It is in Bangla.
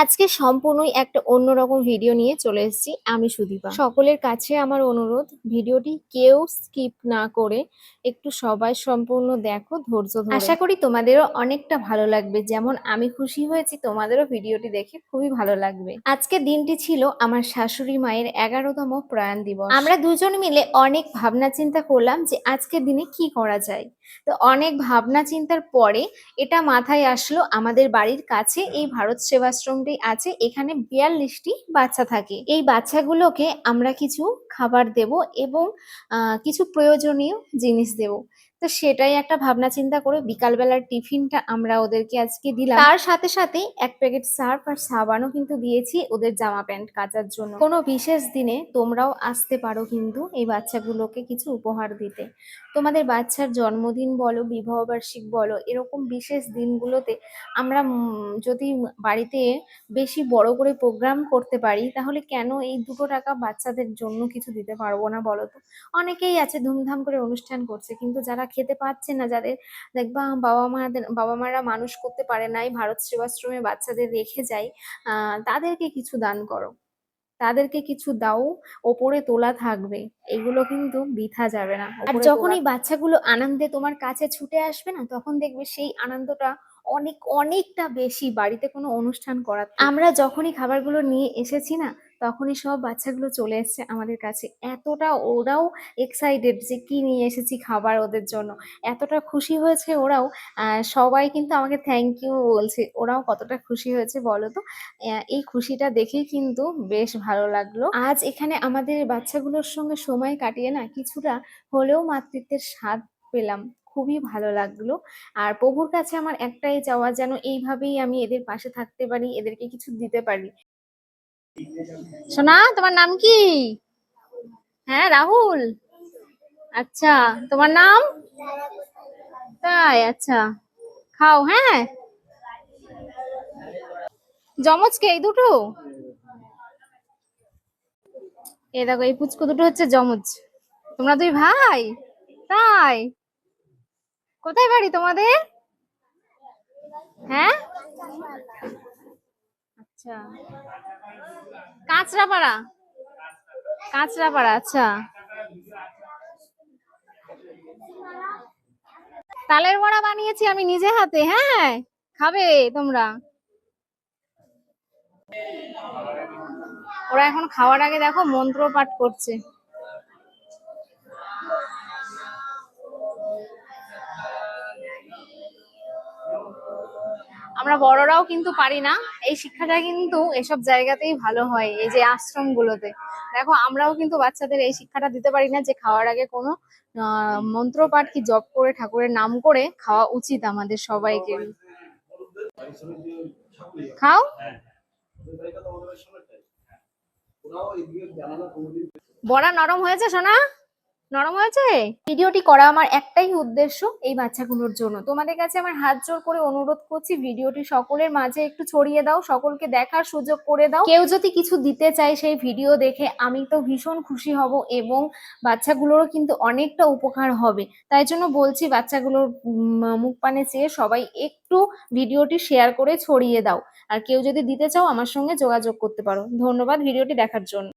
আজকে সম্পূর্ণই একটা অন্যরকম ভিডিও নিয়ে চলে এসেছি। আমি সুদীপা। সকলের কাছে আমার অনুরোধ ভিডিওটি কেউ স্কিপ না করে একটু সবাই সম্পূর্ণ দেখো ধৈর্য ধরে। আশা করি তোমাদেরও অনেকটা ভালো লাগবে। যেমন আমি খুশি হয়েছি তোমাদেরও ভিডিওটি দেখে খুবই ভালো লাগবে। আজকে দিনটি ছিল আমার শাশুড়ি মায়ের এগারোতম প্রয়াণ দিবস। আমরা দুজন মিলে অনেক ভাবনা চিন্তা করলাম যে আজকের দিনে কি করা যায়। তো অনেক ভাবনা চিন্তার পরে এটা মাথায় আসলো আমাদের বাড়ির কাছে এই ভারত সেবাশ্রমটি আছে। এখানে বিয়াল্লিশটি বাচ্চা থাকে। এই বাচ্চাগুলোকে আমরা কিছু খাবার দেব এবং কিছু প্রয়োজনীয় জিনিস দেব। তো সেটাই একটা ভাবনা চিন্তা করে বিকালবেলার টিফিনটা আমরা ওদেরকে আজকে দিলাম। তার সাথে সাথে এক প্যাকেট সার্ফ আর সাবানও কিন্তু দিয়েছি ওদের জামা প্যান্ট কাচার জন্য। কোনো বিশেষ দিনে তোমরাও আসতে পারো কিন্তু এই বাচ্চাগুলোকে কিছু উপহার দিতে। তোমাদের বাচ্চার জন্মদিন বলো বিবাহবার্ষিক বলো, এরকম বিশেষ দিনগুলোতে আমরা যদি বাড়িতে বেশি বড় করে প্রোগ্রাম করতে পারি, তাহলে কেন এই দুটো টাকা বাচ্চাদের জন্য কিছু দিতে পারব না বলো তো? অনেকেই আছে ধুমধাম করে অনুষ্ঠান করছে, কিন্তু যারা খেতে পাচ্ছে না। যাদের দেখবা বাবা মাদের বাবা মারা মানুষ করতে পারে নাই ভারত সেবাশ্রমে বাচ্চাদের রেখে যায় তাদেরকে কিছু দান করো। তাদেরকে কিছু দাও ওপরে তোলা থাকবে। এগুলো কিন্তু বৃথা যাবে না। আর যখন এই বাচ্চাগুলো আনন্দে তোমার কাছে ছুটে আসবে না তখন দেখবে সেই আনন্দটা অনেক অনেকটা বেশি বাড়িতে কোনো অনুষ্ঠান করা আমরা যখনই খাবারগুলো নিয়ে এসেছি না তখনই সব বাচ্চাগুলো চলে এসছে আমাদের কাছে। এতটা ওরাও এক্সাইটেড যে কি নিয়ে এসেছি খাবার ওদের জন্য। এতটা খুশি হয়েছে ওরাও। সবাই কিন্তু আমাকে থ্যাংক ইউ বলছে। ওরাও কতটা খুশি হয়েছে বলো তো? এই খুশিটা দেখেই কিন্তু বেশ ভালো লাগল। আজ এখানে আমাদের বাচ্চাগুলোর সঙ্গে সময় কাটিয়ে না কিছুটা হলেও মাতৃত্বের স্বাদ পেলাম। খুবই ভালো লাগল। আর প্রভুর কাছে আমার একটাই চাওয়া, যেন এইভাবেই আমি এদের পাশে থাকতে পারি, এদেরকে কিছু দিতে পারি। সোনা, তোমার নাম কি? হ্যাঁ রাহুল। আচ্ছা তোমার নাম? তাই আচ্ছা। খাও হ্যাঁ। জমজ কে, এই দুটো? এ দেখো, এই পুচকু দুটো হচ্ছে জমজ তোমরা দুই ভাই? তাই। কোথায় বাড়ি তোমাদের? হ্যাঁ? আচ্ছা। কাঁচরাপাড়া? কাঁচরাপাড়া আচ্ছা। তালের বড়া বানিয়েছি আমি নিজে হাতে হ্যাঁ খাবে তোমরা। ওরা এখন খাওয়ার আগে দেখো মন্ত্র পাঠ করছে। আমরা বড়রাও কিন্তু পারি না। এই শিক্ষাটা কিন্তু এসব জায়গাতেই ভালো হয়, এই যে আশ্রমগুলোতে। দেখো, আমরাও কিন্তু বাচ্চাদের এই শিক্ষাটা দিতে পারি না যে খাওয়ার আগে কোনো মন্ত্রপাঠ কি জপ করে, ঠাকুরের নাম করে খাওয়া উচিত আমাদের সবাইকে। খাও? বড়া নরম হয়েছে, সোনা? নরম হয়েছে ভিডিওটি করা আমার একটাই উদ্দেশ্য এই বাচ্চাগুলোর জন্য। তোমাদের কাছে আমার হাত জোর করে অনুরোধ করছি ভিডিওটি সকলের মাঝে একটু ছড়িয়ে দাও সকলকে দেখার সুযোগ করে দাও। কেউ যদি কিছু দিতে চায় সেই ভিডিও দেখে আমি তো ভীষণ খুশি হব এবং বাচ্চাগুলোরও কিন্তু অনেকটা উপকার হবে। তাই জন্য বলছি বাচ্চাগুলোর মুখ পানে চেয়ে সবাই একটু ভিডিওটি শেয়ার করে ছড়িয়ে দাও। আর কেউ যদি দিতে চাও আমার সঙ্গে যোগাযোগ করতে পারো। ধন্যবাদ ভিডিওটি দেখার জন্য।